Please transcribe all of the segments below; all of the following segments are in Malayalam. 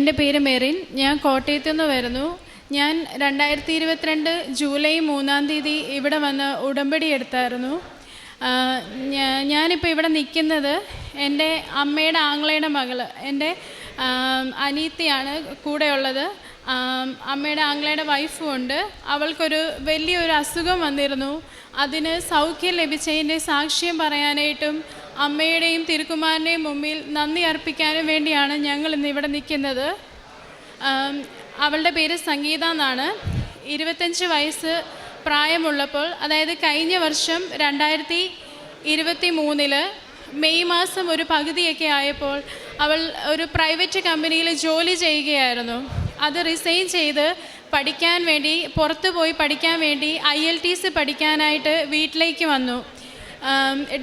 എന്റെ പേര് മെറിൻ. ഞാൻ കോട്ടയത്ത് നിന്ന് വരുന്നു. ഞാൻ രണ്ടായിരത്തി ഇരുപത്തിരണ്ട് ജൂലൈ മൂന്നാം തീയതി ഇവിടെ വന്ന് ഉടമ്പടി എടുത്തായിരുന്നു. ഞാനിപ്പോൾ ഇവിടെ നിൽക്കുന്നത് എന്റെ അമ്മയുടെ ആങ്ങളയുടെ മകൾ എന്റെ അനീത്തിയാണ് കൂടെയുള്ളത്. അമ്മയുടെ ആങ്ങളയുടെ വൈഫും ഉണ്ട്. അവൾക്കൊരു വലിയൊരു അസുഖം വന്നിരുന്നു. അതിന് സൗഖ്യം ലഭിച്ചതിന്റെ സാക്ഷ്യം പറയാനായിട്ടും അമ്മയുടെയും തിരുക്കുമാരന്റെയും മുമ്പിൽ നന്ദി അർപ്പിക്കാനും വേണ്ടിയാണ് ഞങ്ങൾ ഇന്ന് ഇവിടെ നിൽക്കുന്നത്. അവളുടെ പേര് സംഗീത എന്നാണ്. ഇരുപത്തഞ്ച് വയസ്സ് പ്രായമുള്ളപ്പോൾ അതായത് കഴിഞ്ഞ വർഷം രണ്ടായിരത്തി ഇരുപത്തി മൂന്നിൽ മെയ് മാസം ഒരു പകുതിയൊക്കെ ആയപ്പോൾ അവൾ ഒരു പ്രൈവറ്റ് കമ്പനിയിൽ ജോലി ചെയ്യുകയായിരുന്നു. അത് റിസൈൻ ചെയ്ത് പഠിക്കാൻ വേണ്ടി പുറത്തു പോയി പഠിക്കാൻ വേണ്ടി ഐ എൽ ടി സി പഠിക്കാനായിട്ട് വീട്ടിലേക്ക് വന്നു.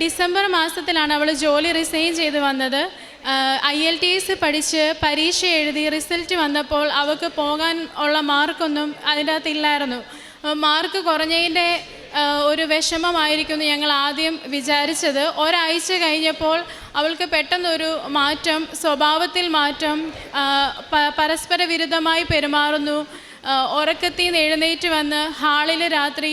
ഡിസംബർ മാസത്തിലാണ് അവൾ ജോലി റിസൈൻ ചെയ്ത് വന്നത്. ഐ എൽ ടി എസ് പഠിച്ച് പരീക്ഷ എഴുതി റിസൾട്ട് വന്നപ്പോൾ അവൾക്ക് പോകാൻ ഉള്ള മാർക്കൊന്നും അതിന്റെ അകത്തില്ലായിരുന്നു മാർക്ക് കുറഞ്ഞതിന്റെ ഒരു വിഷമമായിരിക്കും ഞങ്ങൾ ആദ്യം വിചാരിച്ചത്. ഒരാഴ്ച കഴിഞ്ഞപ്പോൾ അവൾക്ക് പെട്ടെന്നൊരു മാറ്റം സ്വഭാവത്തിൽ മാറ്റം പരസ്പര വിരുദ്ധമായി പെരുമാറുന്നു. ഉറക്കത്തിൽ നിന്ന് എഴുന്നേറ്റ് വന്ന് ഹാളിൽ രാത്രി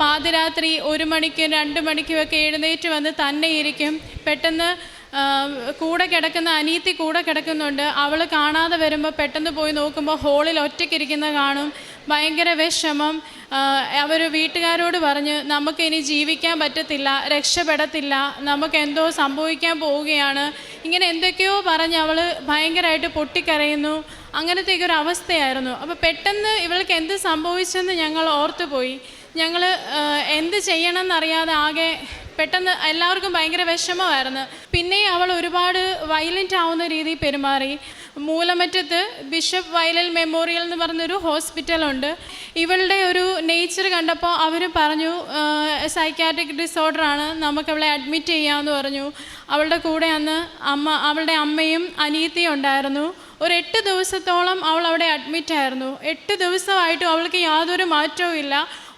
പാതിരാത്രി ഒരു മണിക്കും രണ്ട് മണിക്കുമൊക്കെ എഴുന്നേറ്റ് വന്ന് തന്നെ ഇരിക്കും. പെട്ടെന്ന് കൂടെ കിടക്കുന്ന അനീത്തി കൂടെ കിടക്കുന്നുണ്ട്. അവൾ കാണാതെ വരുമ്പോൾ പെട്ടെന്ന് പോയി നോക്കുമ്പോൾ ഹോളിൽ ഒറ്റയ്ക്കിരിക്കുന്ന കാണും. ഭയങ്കര വിഷമം. അവർ വീട്ടുകാരോട് പറഞ്ഞ് നമുക്ക് ഇനി ജീവിക്കാൻ പറ്റത്തില്ല രക്ഷപ്പെടത്തില്ല നമുക്ക് എന്തോ സംഭവിക്കാൻ പോവുകയാണ്. ഇങ്ങനെ എന്തൊക്കെയോ പറഞ്ഞ് അവൾ ഭയങ്കരമായിട്ട് പൊട്ടിക്കരയുന്നു. ഒരു അവസ്ഥയായിരുന്നു. അപ്പോൾ പെട്ടെന്ന് ഇവൾക്ക് എന്ത് സംഭവിച്ചെന്ന് ഞങ്ങൾ ഓർത്തുപോയി. ഞങ്ങൾ എന്ത് ചെയ്യണമെന്നറിയാതെ ആകെ പെട്ടെന്ന് എല്ലാവർക്കും ഭയങ്കര വിഷമമായിരുന്നു. പിന്നെ അവൾ ഒരുപാട് വയലന്റ് ആവുന്ന രീതിയിൽ പെരുമാറി. മൂലമറ്റത്ത് ബിഷപ്പ് വയലൽ മെമ്മോറിയൽ എന്ന് പറഞ്ഞൊരു ഹോസ്പിറ്റലുണ്ട് ഇവളുടെ ഒരു നേച്ചർ കണ്ടപ്പോൾ അവർ പറഞ്ഞു സൈക്കാട്രിക് ഡിസോർഡറാണ് നമുക്ക് അവളെ അഡ്മിറ്റ് ചെയ്യാമെന്ന് പറഞ്ഞു. അവളുടെ കൂടെ അന്ന് അമ്മ അവളുടെ അമ്മയും അനിയത്തിയും ഉണ്ടായിരുന്നു. ഒരു എട്ട് ദിവസത്തോളം അവൾ അവിടെ അഡ്മിറ്റ് ആയിരുന്നു. എട്ട് ദിവസമായിട്ടും അവൾക്ക് യാതൊരു മാറ്റവും ഇല്ല.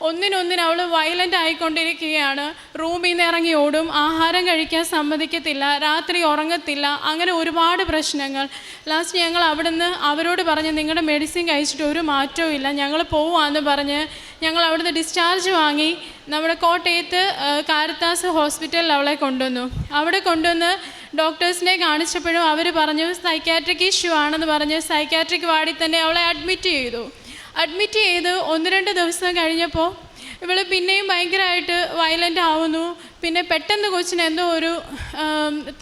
ഒന്നിനൊന്നിന് അവൾ വയലന്റ് ആയിക്കൊണ്ടിരിക്കുകയാണ്. റൂമിൽ നിന്ന് ഇറങ്ങി ഓടും. ആഹാരം കഴിക്കാൻ സമ്മതിക്കത്തില്ല. രാത്രി ഉറങ്ങത്തില്ല. അങ്ങനെ ഒരുപാട് പ്രശ്നങ്ങൾ. ലാസ്റ്റ് ഞങ്ങൾ അവിടുന്ന് അവരോട് പറഞ്ഞ് നിങ്ങളുടെ മെഡിസിൻ കഴിച്ചിട്ട് ഒരു മാറ്റവും ഇല്ല. ഞങ്ങൾ പോവാന്ന് പറഞ്ഞ് ഞങ്ങൾ അവിടുന്ന് ഡിസ്ചാർജ് വാങ്ങി നമ്മുടെ കോട്ടയത്ത് കാരത്താസ് ഹോസ്പിറ്റലിൽ അവളെ കൊണ്ടുവന്നു. അവിടെ കൊണ്ടുവന്ന് ഡോക്ടേഴ്സിനെ കാണിച്ചപ്പോഴും അവർ പറഞ്ഞു സൈക്കാട്രിക് ഇഷ്യൂ ആണെന്ന് പറഞ്ഞ് സൈക്കാട്രിക് വാർഡിൽ തന്നെ അവളെ അഡ്മിറ്റ് ചെയ്തു. അഡ്മിറ്റ് ചെയ്ത് ഒന്ന് രണ്ട് ദിവസം കഴിഞ്ഞപ്പോൾ ഇവൾ പിന്നെയും ഭയങ്കരമായിട്ട് വയലന്റ് ആവുന്നു. പിന്നെ പെട്ടെന്ന് കൊച്ചിന് എന്തോ ഒരു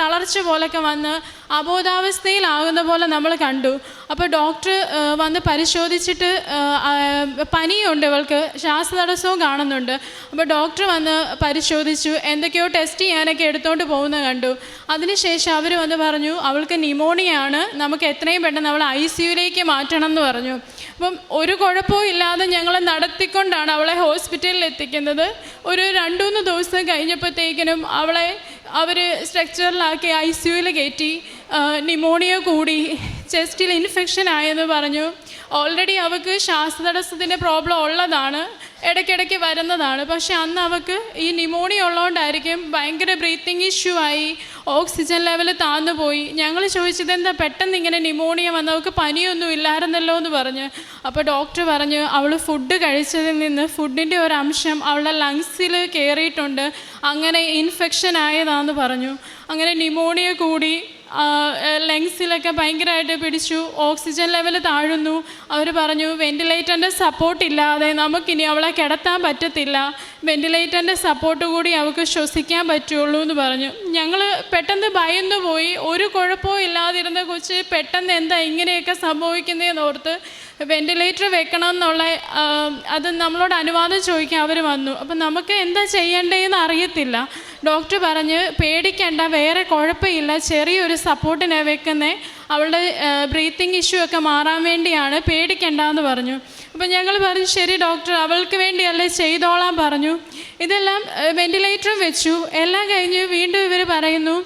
തളർച്ച പോലൊക്കെ വന്ന് അബോധാവസ്ഥയിലാകുന്ന പോലെ നമ്മൾ കണ്ടു. അപ്പോൾ ഡോക്ടർ വന്ന് പരിശോധിച്ചിട്ട് പനിയുണ്ട് ഇവൾക്ക്. ശ്വാസതടസ്സവും കാണുന്നുണ്ട്. അപ്പോൾ ഡോക്ടർ വന്ന് പരിശോധിച്ചു. എന്തൊക്കെയോ ടെസ്റ്റ് ചെയ്യാനൊക്കെ എടുത്തുകൊണ്ട് പോകുന്നത് കണ്ടു. അതിനുശേഷം അവർ വന്ന് പറഞ്ഞു അവൾക്ക് ന്യൂമോണിയ ആണ്. നമുക്ക് എത്രയും പെട്ടെന്ന് അവൾ ഐ സിയുലേക്ക് മാറ്റണം എന്ന് പറഞ്ഞു. അപ്പം ഒരു കുഴപ്പവും ഇല്ലാതെ ഞങ്ങൾ നടത്തിക്കൊണ്ടാണ് അവളെ ഹോസ്പിറ്റലിൽ എത്തിക്കുന്നത്. ഒരു രണ്ടു മൂന്ന് ദിവസം കഴിഞ്ഞപ്പോഴത്തേക്കിനും അവളെ അവർ സ്ട്രക്ചറിലാക്കി ഐ സിയുയിൽ കയറ്റി ന്യൂമോണിയ കൂടി ചെസ്റ്റിൽ ഇൻഫെക്ഷൻ ആയെന്ന് പറഞ്ഞു. ഓൾറെഡി അവൾക്ക് ശ്വാസതടസ്സത്തിന്റെ പ്രോബ്ലം ഉള്ളതാണ്. ഇടയ്ക്കിടയ്ക്ക് വരുന്നതാണ്. പക്ഷെ അന്ന് അവൾക്ക് ഈ ന്യൂമോണിയ ഉള്ളതുകൊണ്ടായിരിക്കും ഭയങ്കര ബ്രീത്തിങ് ഇഷ്യൂ ആയി ഓക്സിജൻ ലെവൽ താന്നു പോയി. ഞങ്ങൾ ചോദിച്ചത് എന്താ പെട്ടെന്ന് ഇങ്ങനെ ന്യൂമോണിയ വന്ന്? അവൾക്ക് പനിയൊന്നും ഇല്ലായിരുന്നല്ലോ എന്ന് പറഞ്ഞ്. അപ്പോൾ ഡോക്ടർ പറഞ്ഞു അവൾ ഫുഡ് കഴിച്ചതിൽ നിന്ന് ഫുഡിന്റെ ഒരു അംശം അവളുടെ ലങ്സിൽ കയറിയിട്ടുണ്ട് അങ്ങനെ ഇൻഫെക്ഷൻ ആയതാന്ന് പറഞ്ഞു. അങ്ങനെ ന്യൂമോണിയ കൂടി ലങ്സിലൊക്കെ ഭയങ്കരമായിട്ട് പിടിച്ചു. Oxygen level താഴുന്നു. അവർ പറഞ്ഞു വെന്റിലേറ്ററിന്റെ സപ്പോർട്ട് ഇല്ലാതെ നമുക്കിനി അവളെ കിടത്താൻ പറ്റത്തില്ല. വെന്റിലേറ്ററിന്റെ സപ്പോർട്ട് കൂടി അവൾക്ക് ശ്വസിക്കാൻ പറ്റുള്ളൂ എന്ന് പറഞ്ഞു. ഞങ്ങൾ പെട്ടെന്ന് ഭയന്നു പോയി ഒരു കുഴപ്പവും ഇല്ലാതിരുന്ന കൊച്ച് പെട്ടെന്ന് എന്താ ഇങ്ങനെയൊക്കെ സംഭവിക്കുന്നതെന്ന് ഓർത്ത് വെന്റിലേറ്റർ വെക്കണം എന്നുള്ള അത് നമ്മളോട് അനുവാദം ചോദിക്കാൻ അവർ വന്നു. അപ്പം നമുക്ക് എന്താ ചെയ്യേണ്ടതെന്ന് അറിയത്തില്ല. ഡോക്ടർ പറഞ്ഞ് പേടിക്കേണ്ട വേറെ കുഴപ്പമില്ല ചെറിയൊരു സപ്പോർട്ടിനെ വെക്കുന്നത് അവളുടെ ബ്രീത്തിങ് ഇഷ്യൂ ഒക്കെ മാറാൻ വേണ്ടിയാണ് പേടിക്കേണ്ട എന്ന് പറഞ്ഞു. അപ്പം ഞങ്ങൾ പറഞ്ഞു ശരി ഡോക്ടർ അവൾക്ക് വേണ്ടിയല്ലേ ചെയ്തോളാം പറഞ്ഞു. ഇതെല്ലാം വെന്റിലേറ്ററും വെച്ചു. എല്ലാം കഴിഞ്ഞ് വീണ്ടും ഇവർ പറയുന്നു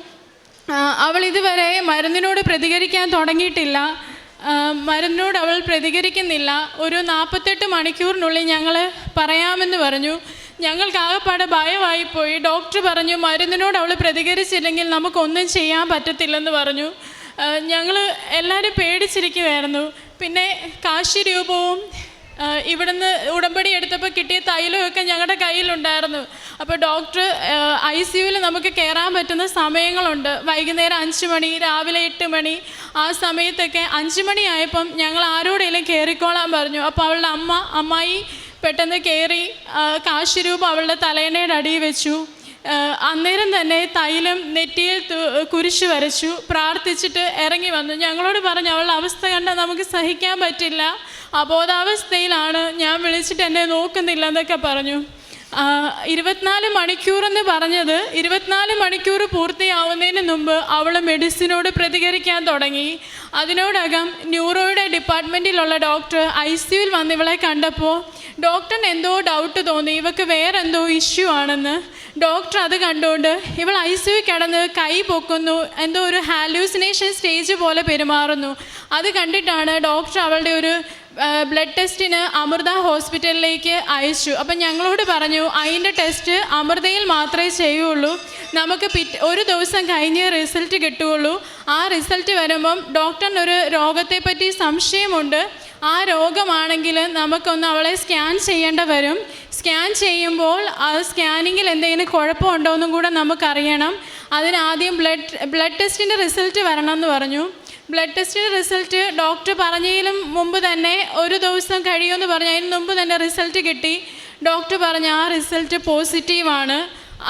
അവൾ ഇതുവരെ മരുന്നിനോട് പ്രതികരിക്കാൻ തുടങ്ങിയിട്ടില്ല. മരുന്നിനോട് അവൾ പ്രതികരിക്കുന്നില്ല. ഒരു നാൽപ്പത്തെട്ട് മണിക്കൂറിനുള്ളിൽ ഞങ്ങൾ പറയാമെന്ന് പറഞ്ഞു. ഞങ്ങൾക്ക് ആകെപ്പാടെ ഭയമായിപ്പോയി. ഡോക്ടർ പറഞ്ഞു മരുന്നിനോട് അവൾ പ്രതികരിച്ചില്ലെങ്കിൽ നമുക്കൊന്നും ചെയ്യാൻ പറ്റത്തില്ലെന്ന് പറഞ്ഞു. ഞങ്ങൾ എല്ലാവരും പേടിച്ചിരിക്കുമായിരുന്നു പിന്നെ കാശി രൂപവും ഇവിടുന്ന് ഉടമ്പടി എടുത്തപ്പോൾ കിട്ടിയ തൈലമൊക്കെ ഞങ്ങളുടെ കയ്യിലുണ്ടായിരുന്നു. അപ്പോൾ ഡോക്ടർ ഐ സി യുവിൽ നമുക്ക് കയറാൻ പറ്റുന്ന സമയങ്ങളുണ്ട്. വൈകുന്നേരം അഞ്ച് മണി രാവിലെ എട്ട് മണി ആ സമയത്തൊക്കെ അഞ്ച് മണിയായപ്പം ഞങ്ങൾ ആരോടെങ്കിലും കയറിക്കോളാൻ പറഞ്ഞു. അപ്പോൾ അവളുടെ അമ്മ അമ്മായി പെട്ടെന്ന് കയറി കാശിരൂപം അവളുടെ തലേണയുടെ അടിയിൽ വെച്ചു. അന്നേരം തന്നെ തൈലം നെറ്റിയിൽ കുരിശ് വരച്ചു. പ്രാർത്ഥിച്ചിട്ട് ഇറങ്ങി വന്നു. ഞങ്ങളോട് പറഞ്ഞു അവളുടെ അവസ്ഥ കണ്ടാൽ നമുക്ക് സഹിക്കാൻ പറ്റില്ല. അബോധാവസ്ഥയിലാണ്. ഞാൻ വിളിച്ചിട്ട് എന്നെ നോക്കുന്നില്ല എന്നൊക്കെ പറഞ്ഞു ഇരുപത്തിനാല് മണിക്കൂർ എന്ന് പറഞ്ഞത് ഇരുപത്തിനാല് മണിക്കൂർ പൂർത്തിയാവുന്നതിന് മുമ്പ് അവൾ മെഡിസിനോട് പ്രതികരിക്കാൻ തുടങ്ങി. അതിനോടകം ന്യൂറോയുടെ ഡിപ്പാർട്ട്മെന്റിലുള്ള ഡോക്ടർ ഐ സിയുവിൽ വന്ന് ഇവളെ കണ്ടപ്പോൾ ഡോക്ടറിന് എന്തോ ഡൗട്ട് തോന്നി. ഇവക്ക് വേറെ എന്തോ ഇഷ്യൂ ആണെന്ന്. ഡോക്ടർ അത് കണ്ടുകൊണ്ട് ഇവൾ ഐ സി യു കിടന്ന് കൈ പൊക്കുന്നു. എന്തോ ഒരു ഹാലൂസിനേഷൻ സ്റ്റേജ് പോലെ പെരുമാറുന്നു. അത് കണ്ടിട്ടാണ് ഡോക്ടർ അവളുടെ ഒരു ബ്ലഡ് ടെസ്റ്റിന് അമൃത ഹോസ്പിറ്റലിലേക്ക് അയച്ചു. അപ്പം ഞങ്ങളോട് പറഞ്ഞു അതിന്റെ ടെസ്റ്റ് അമൃതയിൽ മാത്രമേ ചെയ്യുള്ളൂ. നമുക്ക് പിറ്റ് ഒരു ദിവസം കഴിഞ്ഞ് റിസൾട്ട് കിട്ടുകയുള്ളൂ. ആ റിസൾട്ട് വരുമ്പം ഡോക്ടറിനൊരു രോഗത്തെപ്പറ്റി സംശയമുണ്ട്. ആ രോഗമാണെങ്കിൽ നമുക്കൊന്ന് അവളെ സ്കാൻ ചെയ്യേണ്ട വരും. സ്കാൻ ചെയ്യുമ്പോൾ ആ സ്കാനിങ്ങിൽ എന്തെങ്കിലും കുഴപ്പമുണ്ടോ എന്നും കൂടെ നമുക്കറിയണം. അതിനാദ്യം ബ്ലഡ് ബ്ലഡ് ടെസ്റ്റിന്റെ റിസൾട്ട് വരണം എന്ന് പറഞ്ഞു. ബ്ലഡ് ടെസ്റ്റിന്റെ റിസൾട്ട് ഡോക്ടർ പറഞ്ഞതിലും മുമ്പ് തന്നെ ഒരു ദിവസം കഴിയുമെന്ന് പറഞ്ഞു അതിന് മുമ്പ് തന്നെ റിസൾട്ട് കിട്ടി. ഡോക്ടർ പറഞ്ഞു ആ റിസൾട്ട് പോസിറ്റീവാണ്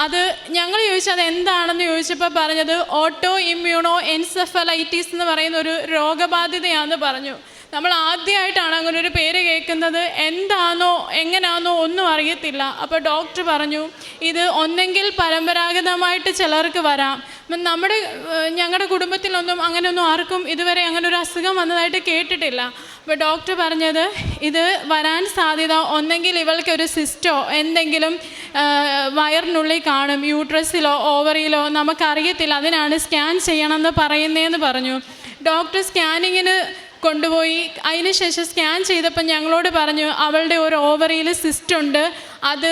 അത് ഞങ്ങൾ ചോദിച്ചു അത് എന്താണെന്ന് ചോദിച്ചപ്പോൾ പറഞ്ഞത് ഓട്ടോ ഇമ്മ്യൂണോ എൻസെഫലൈറ്റിസ് എന്ന് പറയുന്ന ഒരു രോഗബാധിതയാണെന്ന് പറഞ്ഞു. നമ്മൾ ആദ്യമായിട്ടാണ് അങ്ങനെ ഒരു പേര് കേൾക്കുന്നത്. എന്താണോ എങ്ങനെയാണോ ഒന്നും അറിയത്തില്ല. അപ്പോൾ ഡോക്ടർ പറഞ്ഞു ഇത് ഒന്നെങ്കിൽ പരമ്പരാഗതമായിട്ട് ചിലർക്ക് വരാം. നമ്മുടെ ഞങ്ങളുടെ കുടുംബത്തിലൊന്നും അങ്ങനെയൊന്നും ആർക്കും ഇതുവരെ അങ്ങനെ ഒരു അസുഖം വന്നതായിട്ട് കേട്ടിട്ടില്ല. അപ്പോൾ ഡോക്ടർ പറഞ്ഞത് ഇത് വരാൻ സാധ്യത ഒന്നെങ്കിൽ ഇവൾക്ക് ഒരു സിസ്റ്റോ എന്തെങ്കിലും വയറിനുള്ളിൽ കാണും യൂട്രസിലോ ഓവറിയിലോ നമുക്കറിയത്തില്ല. അതിനാണ് സ്കാൻ ചെയ്യണമെന്ന് പറയുന്നതെന്ന് പറഞ്ഞു. ഡോക്ടർ സ്കാനിങ്ങിന് കൊണ്ടുപോയി. അതിനുശേഷം സ്കാൻ ചെയ്തപ്പോൾ ഞങ്ങളോട് പറഞ്ഞു അവളുടെ ഒരു ഓവറിയിൽ സിസ്റ്റ് ഉണ്ട്. അത്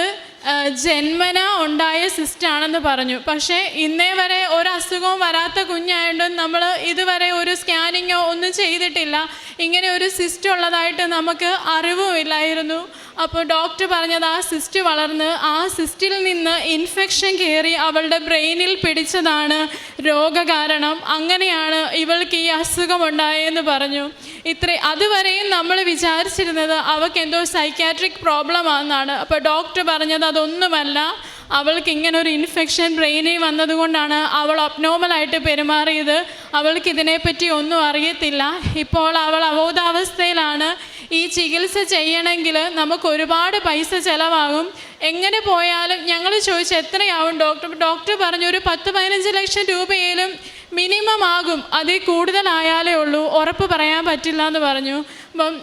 ജന്മന ഉണ്ടായ സിസ്റ്റാണെന്ന് പറഞ്ഞു. പക്ഷേ ഇന്നേ വരെ ഒരു അസുഖവും വരാത്ത കുഞ്ഞായതുകൊണ്ട് നമ്മൾ ഇതുവരെ ഒരു സ്കാനിങ്ങോ ഒന്നും ചെയ്തിട്ടില്ല. ഇങ്ങനെ ഒരു സിസ്റ്റ് ഉള്ളതായിട്ട് നമുക്ക് അറിവുമില്ലായിരുന്നു. അപ്പോൾ ഡോക്ടർ പറഞ്ഞത് ആ സിസ്റ്റ് വളർന്ന് ആ സിസ്റ്റിൽ നിന്ന് ഇൻഫെക്ഷൻ കയറി അവളുടെ ബ്രെയിനിൽ പിടിച്ചതാണ് രോഗകാരണം. അങ്ങനെയാണ് ഇവൾക്ക് ഈ അസുഖം ഉണ്ടായെന്ന് പറഞ്ഞു. ഇത്ര അതുവരെയും നമ്മൾ വിചാരിച്ചിരുന്നത് അവൾക്ക് എന്തോ സൈക്കാട്രിക് പ്രോബ്ലം ആണെന്നാണ്. അപ്പോൾ ഡോക്ടർ പറഞ്ഞത് അതൊന്നുമല്ല. അവൾക്ക് ഇങ്ങനെ ഒരു ഇൻഫെക്ഷൻ ബ്രെയിനിൽ വന്നതുകൊണ്ടാണ് അവൾ അബ്നോർമലായിട്ട് പെരുമാറിയത്. അവൾക്ക് ഇതിനെപ്പറ്റി ഒന്നും അറിയത്തില്ല. ഇപ്പോൾ അവൾ അബോധാവസ്ഥയിലാണ് ഈ ചികിത്സ ചെയ്യണമെങ്കിൽ നമുക്ക് ഒരുപാട് പൈസ ചിലവാകും. എങ്ങനെ പോയാലും ഞങ്ങൾ ചോദിച്ചു എത്രയാവും ഡോക്ടർ? ഡോക്ടർ പറഞ്ഞു ഒരു പത്ത് പതിനഞ്ച് ലക്ഷം രൂപയിലും മിനിമം ആകും. അതിൽ കൂടുതലായാലേ ഉള്ളൂ. ഉറപ്പ് പറയാൻ പറ്റില്ല എന്ന് പറഞ്ഞു. അപ്പം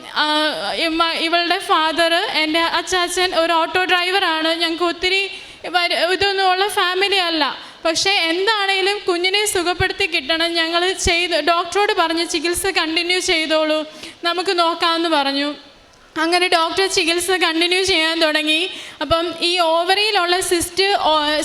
ഇവളുടെ ഫാദർ എന്റെ അച്ചാച്ചൻ ഒരു ഓട്ടോ ഡ്രൈവറാണ്. ഞങ്ങൾക്ക് ഒത്തിരി ഇതൊന്നുമുള്ള ഫാമിലി അല്ല. പക്ഷേ എന്താണേലും കുഞ്ഞിനെ സുഖപ്പെടുത്തി കിട്ടണം. ഞങ്ങൾ ചെയ്ത് ഡോക്ടറോട് പറഞ്ഞ് ചികിത്സ കണ്ടിന്യൂ ചെയ്തോളൂ. നമുക്ക് നോക്കാമെന്ന് പറഞ്ഞു. അങ്ങനെ ഡോക്ടർ ചികിത്സ കണ്ടിന്യൂ ചെയ്യാൻ തുടങ്ങി. അപ്പം ഈ ഓവറിയിലുള്ള സിസ്റ്റ്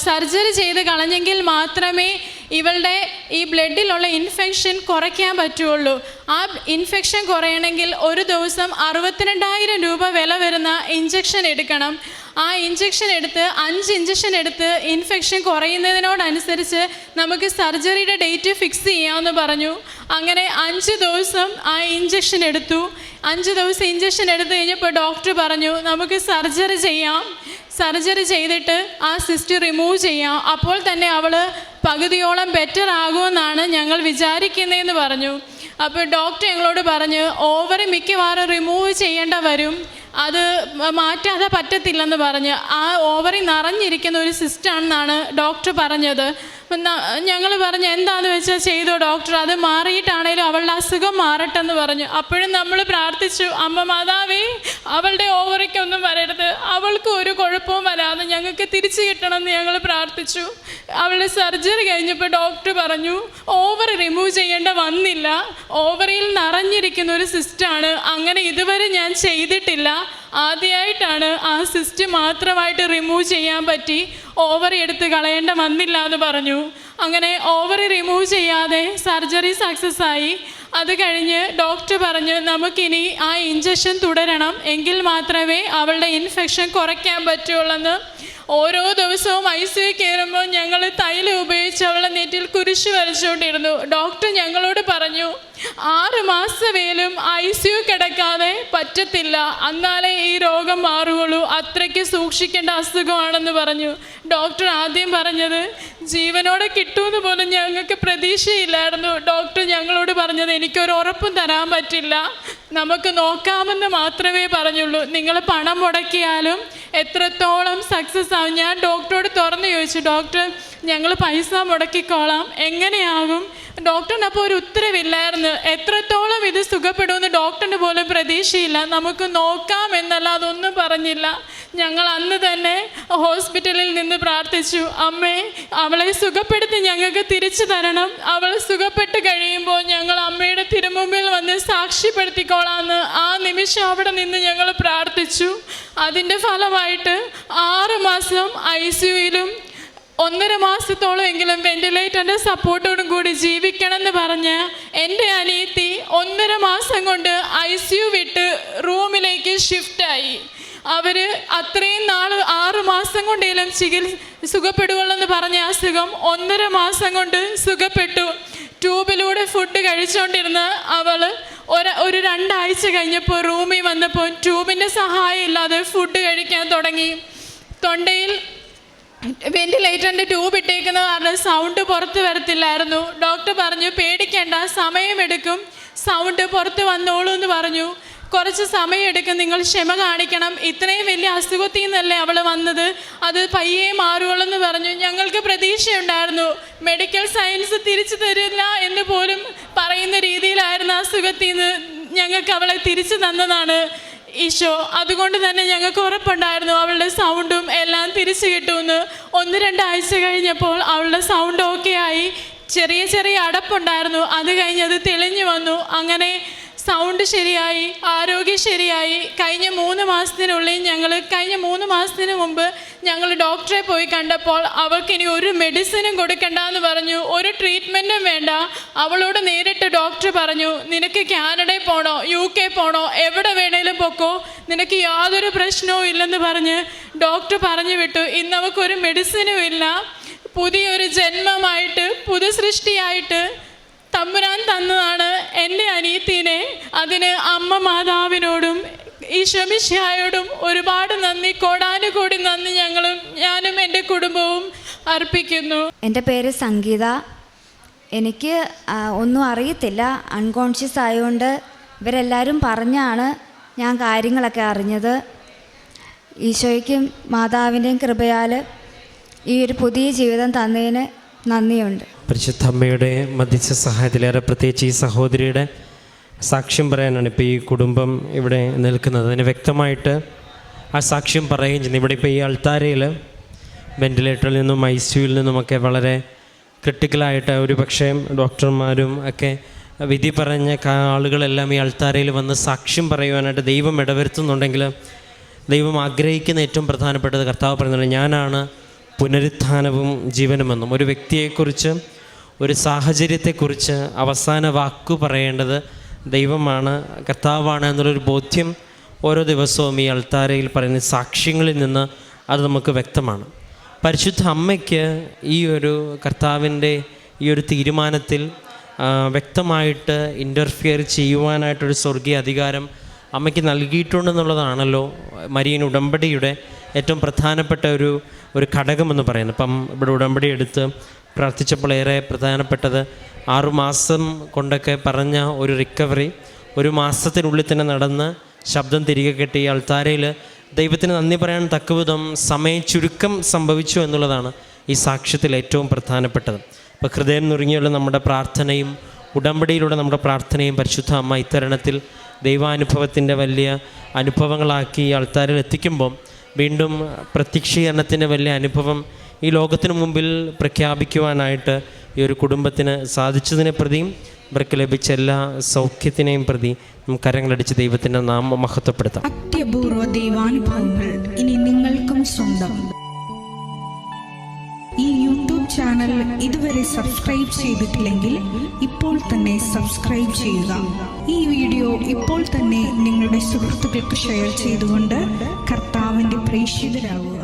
സർജറി ചെയ്ത് കളഞ്ഞെങ്കിൽ മാത്രമേ ഇവളുടെ ഈ ബ്ലഡിലുള്ള ഇൻഫെക്ഷൻ കുറയ്ക്കാൻ പറ്റുള്ളൂ. ആ ഇൻഫെക്ഷൻ കുറയണമെങ്കിൽ ഒരു ദിവസം അറുപത്തിരണ്ടായിരം രൂപ വില വരുന്ന ഇഞ്ചക്ഷൻ എടുക്കണം. ആ ഇഞ്ചക്ഷൻ എടുത്ത് അഞ്ച് ഇഞ്ചക്ഷൻ എടുത്ത് ഇൻഫെക്ഷൻ കുറയുന്നതിനോടനുസരിച്ച് നമുക്ക് സർജറിയുടെ ഡേറ്റ് ഫിക്സ് ചെയ്യാമെന്ന് പറഞ്ഞു. അങ്ങനെ അഞ്ച് ദിവസം ആ ഇഞ്ചക്ഷൻ എടുത്തു. അഞ്ച് ദിവസം ഇഞ്ചക്ഷൻ എടുത്തു കഴിഞ്ഞപ്പോൾ ഡോക്ടർ പറഞ്ഞു നമുക്ക് സർജറി ചെയ്യാം. സർജറി ചെയ്തിട്ട് ആ സിസ്റ്റ് റിമൂവ് ചെയ്യാം. അപ്പോൾ തന്നെ അവൾ പകുതിയോളം ബെറ്റർ ആകുമെന്നാണ് ഞങ്ങൾ വിചാരിക്കുന്നതെന്ന് പറഞ്ഞു. അപ്പോൾ ഡോക്ടർ ഞങ്ങളോട് പറഞ്ഞ് ഓവർ മിക്കവാറും റിമൂവ് ചെയ്യേണ്ട വരും. അത് മാറ്റാതെ പറ്റത്തില്ലെന്ന് പറഞ്ഞ് ആ ഓവറി നിറഞ്ഞിരിക്കുന്ന ഒരു സിസ്റ്റാണെന്നാണ് ഡോക്ടർ പറഞ്ഞത്. ഞങ്ങൾ പറഞ്ഞു എന്താണെന്ന് വെച്ചാൽ ചെയ്തോ ഡോക്ടർ? അത് മാറിയിട്ടാണേലും അവളുടെ അസുഖം മാറട്ടെ എന്ന് പറഞ്ഞു. അപ്പോഴും നമ്മൾ പ്രാർത്ഥിച്ചു അമ്മ മാതാവേ അവളുടെ ഓവറയ്ക്കൊന്നും വരരുത്. അവൾക്ക് ഒരു കുഴപ്പവും വരാതെ ഞങ്ങൾക്ക് തിരിച്ചു കിട്ടണമെന്ന് ഞങ്ങൾ പ്രാർത്ഥിച്ചു. അവളുടെ സർജറി കഴിഞ്ഞപ്പോൾ ഡോക്ടർ പറഞ്ഞു ഓവർ റിമൂവ് ചെയ്യേണ്ട വന്നില്ല. ഓവറിൽ നിറഞ്ഞിരിക്കുന്ന ഒരു സിസ്റ്റാണ്. അങ്ങനെ ഇതുവരെ ഞാൻ ചെയ്തിട്ടില്ല. ആദ്യമായിട്ടാണ് ആ സിസ്റ്റ് മാത്രമായിട്ട് റിമൂവ് ചെയ്യാൻ പറ്റി. ഓവർ എടുത്ത് കളയേണ്ട വന്നില്ല എന്ന് പറഞ്ഞു. അങ്ങനെ ഓവറി റിമൂവ് ചെയ്യാതെ സർജറി സക്സസ് ആയി. അത് കഴിഞ്ഞ് ഡോക്ടർ പറഞ്ഞു നമുക്കിനി ആ ഇഞ്ചക്ഷൻ തുടരണം. എങ്കിൽ മാത്രമേ അവളുടെ ഇൻഫെക്ഷൻ കുറയ്ക്കാൻ പറ്റുള്ളൂ ഓരോ ദിവസവും ഐ സി കയറുമ്പോൾ ഞങ്ങൾ തൈലം ഉപയോഗിച്ച് അവളെ നെറ്റിൽ കുരിശ് വരച്ചുകൊണ്ടിരുന്നു. ഡോക്ടർ ഞങ്ങളോട് പറഞ്ഞു ആറ് മാസമേലും ഐ സി യു കിടക്കാതെ പറ്റത്തില്ല. എന്നാലേ ഈ രോഗം മാറുകയുള്ളൂ. അത്രയ്ക്ക് സൂക്ഷിക്കേണ്ട അസുഖമാണെന്ന് പറഞ്ഞു. ഡോക്ടർ ആദ്യം പറഞ്ഞത് ജീവനോടെ കിട്ടുമെന്ന് പോലും ഞങ്ങൾക്ക് പ്രതീക്ഷയില്ലായിരുന്നു. ഡോക്ടർ ഞങ്ങളോട് പറഞ്ഞത് എനിക്കൊരു ഉറപ്പും തരാൻ പറ്റില്ല. നമുക്ക് നോക്കാമെന്ന് മാത്രമേ പറഞ്ഞുള്ളൂ. നിങ്ങൾ പണം മുടക്കിയാലും എത്രത്തോളം സക്സസ് ആവും? ഞാൻ ഡോക്ടറോട് തുറന്നു ചോദിച്ചു ഡോക്ടർ ഞങ്ങൾ പൈസ മുടക്കിക്കോളാം. എങ്ങനെയാകും? ഡോക്ടറിന് അപ്പോൾ ഒരു ഉത്തരവില്ലായിരുന്നു. എത്രത്തോളം ഇത് സുഖപ്പെടുമെന്ന് ഡോക്ടറിന് പോലും പ്രതീക്ഷയില്ല. നമുക്ക് നോക്കാം എന്നല്ല അതൊന്നും പറഞ്ഞില്ല. ഞങ്ങൾ അന്ന് തന്നെ ഹോസ്പിറ്റലിൽ നിന്ന് പ്രാർത്ഥിച്ചു അമ്മേ അവളെ സുഖപ്പെടുത്തി ഞങ്ങൾക്ക് തിരിച്ചു തരണം. അവൾ സുഖപ്പെട്ട് കഴിയുമ്പോൾ ഞങ്ങൾ അമ്മയുടെ തിരുമുമ്പിൽ വന്ന് സാക്ഷ്യപ്പെടുത്തിക്കോളാന്ന് ആ നിമിഷം അവിടെ നിന്ന് ഞങ്ങൾ പ്രാർത്ഥിച്ചു. അതിന്റെ ഫലമായിട്ട് ആറ് മാസം ഐ സിയുയിലും ഒന്നര മാസത്തോളം എങ്കിലും വെന്റിലേറ്ററിന്റെ സപ്പോർട്ടോടും കൂടി ജീവിക്കണം എന്ന് പറഞ്ഞ് എന്റെ അനിയത്തി ഒന്നര മാസം കൊണ്ട് ഐ സി യു വിട്ട് റൂമിലേക്ക് ഷിഫ്റ്റായി അവർ അത്രയും നാൾ ആറ് മാസം കൊണ്ടേലും ചികിത്സ സുഖപ്പെടുകയുള്ളെന്ന് പറഞ്ഞ അസുഖം ഒന്നര മാസം കൊണ്ട് സുഖപ്പെട്ടു. ട്യൂബിലൂടെ ഫുഡ് കഴിച്ചുകൊണ്ടിരുന്ന് അവൾ ഒരു ഒരു രണ്ടാഴ്ച കഴിഞ്ഞപ്പോൾ റൂമിൽ വന്നപ്പോൾ ട്യൂബിന്റെ സഹായം ഇല്ലാതെ ഫുഡ് കഴിക്കാൻ തുടങ്ങി. തൊണ്ടയിൽ വെന്റിലേറ്ററിന്റെ ട്യൂബ് ഇട്ടേക്കുന്ന കാരണം സൗണ്ട് പുറത്ത് വരത്തില്ലായിരുന്നു. ഡോക്ടർ പറഞ്ഞു പേടിക്കേണ്ട സമയമെടുക്കും. സൗണ്ട് പുറത്ത് വന്നോളൂ എന്ന് പറഞ്ഞു. കുറച്ച് സമയമെടുക്കും നിങ്ങൾ ക്ഷമ കാണിക്കണം. ഇത്രയും വലിയ അസുഖത്തിൽ നിന്നല്ലേ അവൾ വന്നത്? അത് പയ്യെ മാറുകളെന്ന് പറഞ്ഞു. ഞങ്ങൾക്ക് പ്രതീക്ഷയുണ്ടായിരുന്നു. മെഡിക്കൽ സയൻസ് തിരിച്ചു തരില്ല എന്ന് പോലും പറയുന്ന രീതിയിലായിരുന്നു അസുഖത്തിൽ നിന്ന് ഞങ്ങൾക്ക് അവളെ തിരിച്ചു തന്നതാണ് ഈശോ. അതുകൊണ്ട് തന്നെ ഞങ്ങൾക്ക് ഉറപ്പുണ്ടായിരുന്നു അവളുടെ സൗണ്ടും എല്ലാം തിരിച്ചു കിട്ടുമെന്ന്. ഒന്ന് രണ്ടാഴ്ച കഴിഞ്ഞപ്പോൾ അവളുടെ സൗണ്ട് ഓക്കെ ആയി. ചെറിയ ചെറിയ അടപ്പുണ്ടായിരുന്നു. അത് കഴിഞ്ഞ് അത് തെളിഞ്ഞു വന്നു. അങ്ങനെ സൗണ്ട് ശരിയായി ആരോഗ്യം ശരിയായി. കഴിഞ്ഞ മൂന്ന് മാസത്തിനുള്ളിൽ ഞങ്ങൾ കഴിഞ്ഞ മൂന്ന് മാസത്തിന് മുമ്പ് ഞങ്ങൾ ഡോക്ടറെ പോയി കണ്ടപ്പോൾ അവൾക്ക് ഇനി ഒരു മെഡിസിനും കൊടുക്കണ്ട എന്ന് പറഞ്ഞു. ഒരു ട്രീറ്റ്മെന്റും വേണ്ട. അവളോട് നേരിട്ട് ഡോക്ടർ പറഞ്ഞു നിനക്ക് കാനഡയിൽ പോണോ യു കെ പോണോ എവിടെ വേണേലും പൊക്കോ നിനക്ക് യാതൊരു പ്രശ്നവും ഇല്ലെന്ന് പറഞ്ഞ് ഡോക്ടർ പറഞ്ഞു വിട്ടു. ഇന്ന് അവൾക്കൊരു മെഡിസിനും ഇല്ല. പുതിയൊരു ജന്മമായിട്ട് പുതു സൃഷ്ടിയായിട്ട് തമ്പുരാൻ തന്നതാണ് എന്റെ അനിയത്തിനെ. അതിന് അമ്മ മാതാവിനോടും ഈ ശമിഷ്യായോടും ഒരുപാട് നന്ദി. കോടാനുകൂടി നന്ദി ഞങ്ങളും ഞാനും എന്റെ കുടുംബവും അർപ്പിക്കുന്നു. എന്റെ പേര് സംഗീത. എനിക്ക് ഒന്നും അറിയത്തില്ല. അൺകോൺഷ്യസ് ആയതുകൊണ്ട് ഇവരെല്ലാവരും പറഞ്ഞാണ് ഞാൻ കാര്യങ്ങളൊക്കെ അറിഞ്ഞത്. ഈശോയ്ക്കും മാതാവിന്റെയും കൃപയാൽ ഈ ഒരു പുതിയ ജീവിതം തന്നതിന് നന്ദിയുണ്ട്. പരിശുദ്ധ അമ്മയുടെ മധ്യസ്ഥ സഹായത്തിലേറെ പ്രത്യേകിച്ച് ഈ സഹോദരിയുടെ സാക്ഷ്യം പറയാനാണ് ഇപ്പോൾ ഈ കുടുംബം ഇവിടെ നിൽക്കുന്നത്. അതിന് വ്യക്തമായിട്ട് ആ സാക്ഷ്യം പറയുകയും ചെയ്യുന്നു. ഇവിടെ ഇപ്പോൾ ഈ അൾത്താരയിൽ വെന്റിലേറ്ററിൽ നിന്നും ഐ സിയുയിൽ നിന്നുമൊക്കെ വളരെ ക്രിട്ടിക്കലായിട്ട് ഒരു പക്ഷേ ഡോക്ടർമാരും ഒക്കെ വിധി പറഞ്ഞ ആളുകളെല്ലാം ഈ അൾത്താരയിൽ വന്ന് സാക്ഷ്യം പറയുവാനായിട്ട് ദൈവം ഇടവരുത്തുന്നുണ്ടെങ്കിൽ ദൈവം ആഗ്രഹിക്കുന്ന ഏറ്റവും പ്രധാനപ്പെട്ടത് കർത്താവ് പറയുന്നത് ഞാനാണ് പുനരുത്ഥാനവും ജീവനുമെന്നും. ഒരു വ്യക്തിയെക്കുറിച്ച് ഒരു സാഹചര്യത്തെക്കുറിച്ച് അവസാന വാക്കു പറയേണ്ടത് ദൈവമാണ് കർത്താവാണ് എന്നുള്ളൊരു ബോധ്യം ഓരോ ദിവസവും ഈ അൾത്താരയിൽ പറയുന്ന സാക്ഷ്യങ്ങളിൽ നിന്ന് അത് നമുക്ക് വ്യക്തമാണ്. പരിശുദ്ധ അമ്മയ്ക്ക് ഈ ഒരു കർത്താവിന്റെ ഈ ഒരു തീരുമാനത്തിൽ വ്യക്തമായിട്ട് ഇന്റർഫിയർ ചെയ്യുവാനായിട്ടൊരു സ്വർഗീയ അധികാരം അമ്മയ്ക്ക് നൽകിയിട്ടുണ്ടെന്നുള്ളതാണല്ലോ മരിയൻ ഉടമ്പടിയുടെ ഏറ്റവും പ്രധാനപ്പെട്ട ഒരു ഒരു ഘടകമെന്ന് പറയുന്നത്. അപ്പം ഇവിടെ ഉടമ്പടി എടുത്ത് പ്രാർത്ഥിച്ചപ്പോൾ ഏറെ പ്രധാനപ്പെട്ടത് ആറുമാസം കൊണ്ടൊക്കെ പറഞ്ഞ ഒരു റിക്കവറി ഒരു മാസത്തിനുള്ളിൽ തന്നെ നടന്ന് ശബ്ദം തിരികെ കെട്ടി. അൾത്താരയിൽ ദൈവത്തിന് നന്ദി പറയാൻ തക്കവിധം സമയ ചുരുക്കം സംഭവിച്ചു എന്നുള്ളതാണ് ഈ സാക്ഷ്യത്തിൽ ഏറ്റവും പ്രധാനപ്പെട്ടത്. അപ്പോൾ ഹൃദയം നുറുങ്ങിയുള്ള നമ്മുടെ പ്രാർത്ഥനയും ഉടമ്പടിയിലൂടെ നമ്മുടെ പ്രാർത്ഥനയും പരിശുദ്ധ അമ്മ ഇത്തരണത്തിൽ ദൈവാനുഭവത്തിന്റെ വലിയ അനുഭവങ്ങളാക്കി ആൾത്താരിൽ എത്തിക്കുമ്പം വീണ്ടും പ്രത്യക്ഷീകരണത്തിന്റെ വലിയ അനുഭവം ഈ ലോകത്തിന് മുമ്പിൽ പ്രഖ്യാപിക്കുവാനായിട്ട് ഈ ഒരു കുടുംബത്തിന് സാധിച്ചതിനെ പ്രതിയും ഇവർക്ക് ലഭിച്ച എല്ലാ സൗഖ്യത്തിനെയും പ്രതി നമുക്ക് കരങ്ങളടിച്ച് ദൈവത്തിന്റെ നാമം മഹത്വപ്പെടുത്താം. അത്യപൂർവ ദൈവാനുഭവങ്ങൾ ഇനി നിങ്ങൾക്കും സ്വന്തം. ഈ യൂട്യൂബ് ചാനൽ ഇതുവരെ സബ്സ്ക്രൈബ് ചെയ്തിട്ടില്ലെങ്കിൽ ഇപ്പോൾ തന്നെ സബ്സ്ക്രൈബ് ചെയ്യുക. ഈ വീഡിയോ ഇപ്പോൾ തന്നെ നിങ്ങളുടെ സുഹൃത്തുക്കൾക്ക് ഷെയർ ചെയ്തുകൊണ്ട് കർത്താവിന്റെ പ്രേക്ഷിതരാകുക.